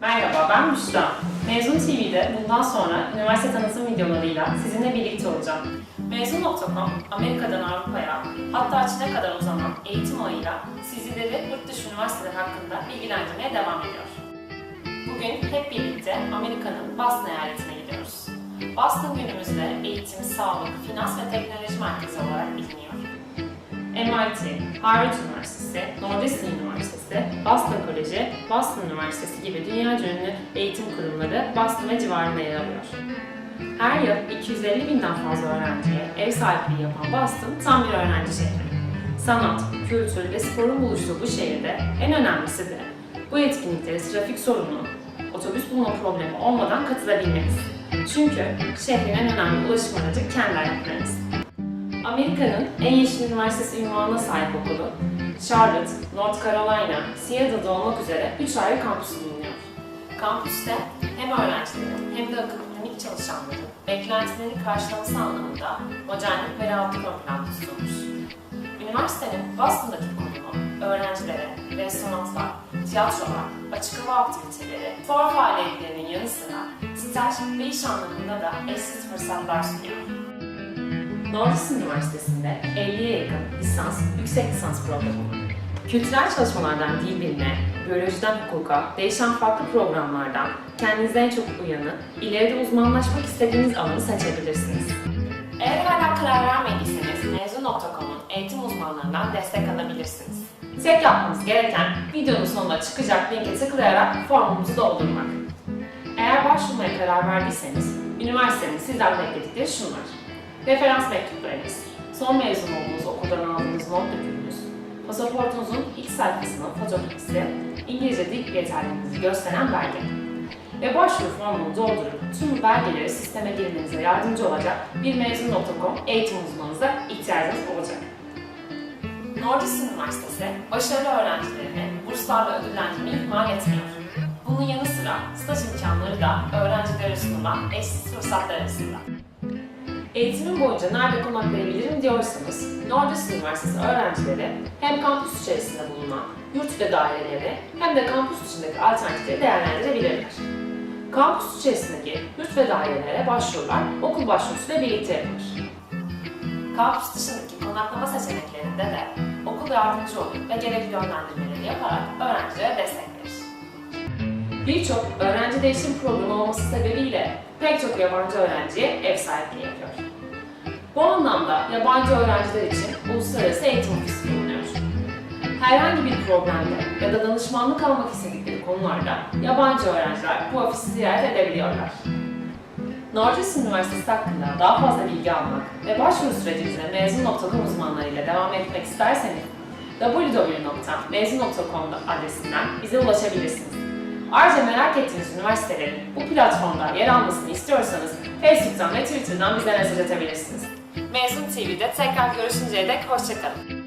Merhaba, ben Büşra. Mezun TV'de bundan sonra üniversite tanıtım videolarıyla sizinle birlikte olacağım. Mezun.com, Amerika'dan Avrupa'ya, hatta Çin'e kadar uzanan eğitim ağıyla sizleri yurt dışı üniversiteler hakkında bilgilendirmeye devam ediyor. Bugün hep birlikte Amerika'nın Boston eyaletine gidiyoruz. Boston günümüzde eğitim, sağlık, finans ve teknoloji merkezi olarak biliniyor. MIT, Harvard Üniversitesi, Northeastern Üniversitesi, Boston Koleji, Boston Üniversitesi gibi dünyaca ünlü eğitim kurumları Boston ve civarında yer alıyor. Her yıl 250 binden fazla öğrenciye ev sahipliği yapan Boston tam bir öğrenci şehri. Sanat, kültür ve sporun buluştuğu bu şehirde en önemlisi de bu etkinliklere trafik sorunu, otobüs bulma problemi olmadan katılabilmeniz. Çünkü şehrin en önemli ulaşım aracı kendi ayaklarınız. Amerika'nın en yeşil üniversitesi ünvanına sahip okulu, Charlotte, North Carolina, Seattle'da olmak üzere 3 ayrı kampüsü bulunuyor. Kampüste hem öğrencilerin hem de akademik çalışanların beklentileri karşılaması anlamında modernlik ve rahatlık ön planda tutulmuş. Üniversitenin Boston'daki konumu öğrencilere restoranlar, tiyatrolar, açık hava aktiviteleri, fuar faaliyetlerinin yanı sıra staj ve iş anlamında da eşsiz fırsatlar sunuyor. Northeastern Üniversitesi'nde 50'ye yakın lisans, yüksek lisans programı. Kültürel çalışmalardan dil bilme, biyolojiden hukuka, değişen farklı programlardan kendinize en çok uyanı, ileride uzmanlaşmak istediğiniz alanı seçebilirsiniz. Eğer hala karar vermediyseniz mezun.com'un eğitim uzmanlarından destek alabilirsiniz. Tek yapmanız gereken videonun sonunda çıkacak linke tıklayarak formumuzu doldurmak. Eğer başvurmaya karar verdiyseniz, üniversitenin sizden bekledikleri şunlar. Referans mektuplarınız, son mezun olduğunuz okuldan aldığınız not dökümünüz, pasaportunuzun ilk sayfasının fotoğrafı, İngilizce dil yeterliliğinizi gösteren belge. Ve başvuru formunu doldurup tüm belgeleri sisteme girmenize yardımcı olacak bir mezun.com eğitim uzmanınıza ihtiyacınız olacak. Northeastern Üniversitesi başarılı öğrencilerini burslarla ödüllendirmeyi ihmal etmiyor. Bunun yanı sıra staj imkanları da öğrencilere sunulan eşsiz fırsatlar arasında. Eğitimim boyunca nerede konaklayabilirim diyorsanız, Northeastern Üniversitesi öğrencileri hem kampüs içerisinde bulunan yurt ve daireleri hem de kampüs dışındaki alternatifleri değerlendirebilirler. Kampüs içerisindeki yurt ve dairelere başvurular okul başvurusuyla birlikte yapılır. Kampüs dışındaki konaklama seçeneklerinde de okul yardımcı olur ve gerekli yönlendirmeleri yaparak öğrencilere destek verir. Birçok öğrenci değişim programı olması sebebiyle pek çok yabancı öğrenciye ev sahipliği yapıyor. Bu anlamda yabancı öğrenciler için uluslararası eğitim ofisi bulunuyor. Herhangi bir problemde ya da danışmanlık almak istedikleri konularda yabancı öğrenciler bu ofisi ziyaret edebiliyorlar. Northeastern Üniversitesi hakkında daha fazla bilgi almak ve başvuru sürecinize mezun.com uzmanlarıyla devam etmek isterseniz www.mezun.com adresinden bize ulaşabilirsiniz. Ayrıca merak ettiğiniz üniversitelerin bu platformda yer almasını istiyorsanız Facebook'tan ve Twitter'dan bize mesaj atabilirsiniz. Mezun TV'de tekrar görüşünceye dek hoşçakalın.